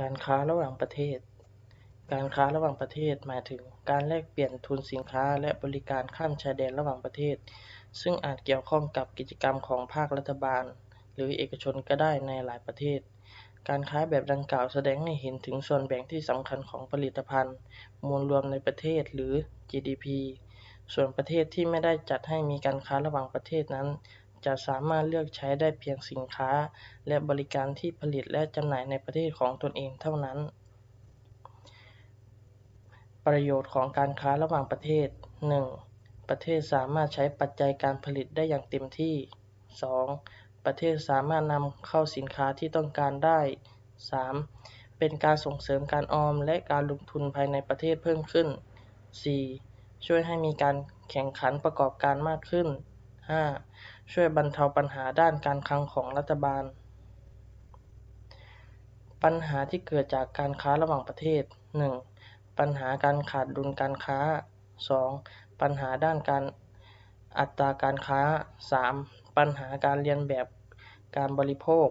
การค้าระหว่างประเทศ การค้าระหว่างประเทศหมายถึงการแลกเปลี่ยนทุนสินค้าและบริการข้ามชายแดนระหว่างประเทศ ซึ่งอาจเกี่ยวข้องกับกิจกรรมของภาครัฐบาล หรือเอกชนก็ได้ในหลายประเทศ การค้าแบบดังกล่าวแสดงให้เห็นถึงส่วนแบ่งที่สำคัญของผลิตภัณฑ์ มวลรวมในประเทศหรือ GDP ส่วนประเทศที่ไม่ได้จัดให้มีการค้าระหว่างประเทศนั้น จะสามารถเลือกใช้ได้เพียงสินค้า และบริการที่ผลิตและจำหน่ายในประเทศของตนเองเท่านั้น ประโยชน์ของการค้าระหว่างประเทศ 1. ประเทศสามารถใช้ปัจจัยการผลิตได้อย่างเต็มที่ 2. ประเทศสามารถนำเข้าสินค้าที่ต้องการได้ 3. เป็นการส่งเสริมการออมและการลงทุนภายในประเทศเพิ่มขึ้น 4. ช่วยให้มีการแข่งขันประกอบการมากขึ้น 5. ช่วยบรรเทาปัญหาด้านการคลังของรัฐบาล ปัญหาที่เกิดจากการค้าระหว่างประเทศ 1. ปัญหาการขาดดุลการค้า 2. ปัญหาด้านการอัตราการค้า 3. ปัญหาการเรียนแบบการบริโภค